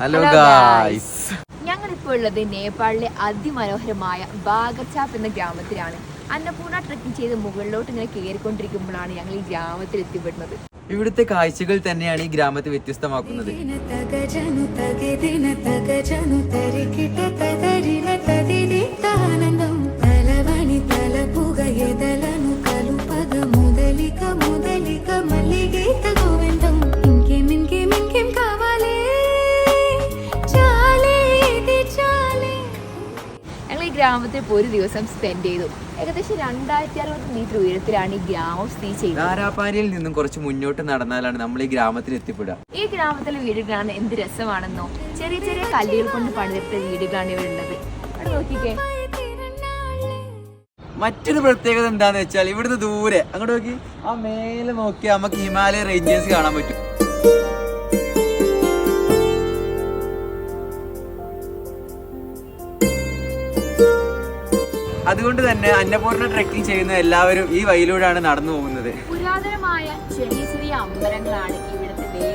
Hello guys ഞങ്ങളിപ്പോൾ ഉള്ളത് നേപ്പാളിലെ അതിമനോഹരമായ ബാഗർചാപ്പ് എന്ന ഗ്രാമത്തിലാണ്. അന്നപൂർണ ട്രക്കിംഗ് ചെയ്ത് മുകളിലോട്ട് ഇങ്ങനെ കയറിക്കൊണ്ടിരിക്കുമ്പോഴാണ് ഞങ്ങൾ ഈ ഗ്രാമത്തിൽ എത്തിപ്പെടുന്നത്. ഇവിടുത്തെ കാഴ്ചകൾ തന്നെയാണ് ഈ ഗ്രാമത്തെ വ്യത്യസ്തമാക്കുന്നത്. ഈ ഗ്രാമത്തിൽ ഒരു ദിവസം സ്പെൻഡ് ചെയ്തു. ഏകദേശം രണ്ടായിരത്തി അറുപത് മീറ്റർ ഉയരത്തിലാണ് ഈ ഗ്രാമം സ്ഥിതി ചെയ്യുന്നത്. നാരാപ്പാനിയിൽ നിന്നും കുറച്ച് മുന്നോട്ട് നടന്നാലാണ് നമ്മൾ ഈ ഗ്രാമത്തിൽ എത്തിപ്പെടുക. ഈ ഗ്രാമത്തിലെ വീടുകളാണ് എന്ത് രസമാണെന്നോ. ചെറിയ ചെറിയ കല്ലുകൾ കൊണ്ട് പണിതിട്ട വീടുകളാണ് ഇവിടെ ഉള്ളത്. അവിടെ നോക്കിക്കേ. മറ്റൊരു പ്രത്യേകത എന്താന്ന് വെച്ചാൽ ഇവിടുന്ന് ദൂരെ അങ്ങോട്ട് നോക്കി. ആ മേലെ നോക്കിയാൽ നമുക്ക് ഹിമാലയ റേഞ്ചേഴ്സ് കാണാൻ പറ്റും. അതുകൊണ്ട് തന്നെ അന്നപൂർണ ട്രക്കിംഗ് ചെയ്യുന്ന എല്ലാവരും ഈ വഴിയിലൂടെയാണ് നടന്നു പോകുന്നത്. പുരാതനമായ ചെറിയ ചെറിയ അമ്പലങ്ങളാണ് ഇവിടുത്തെ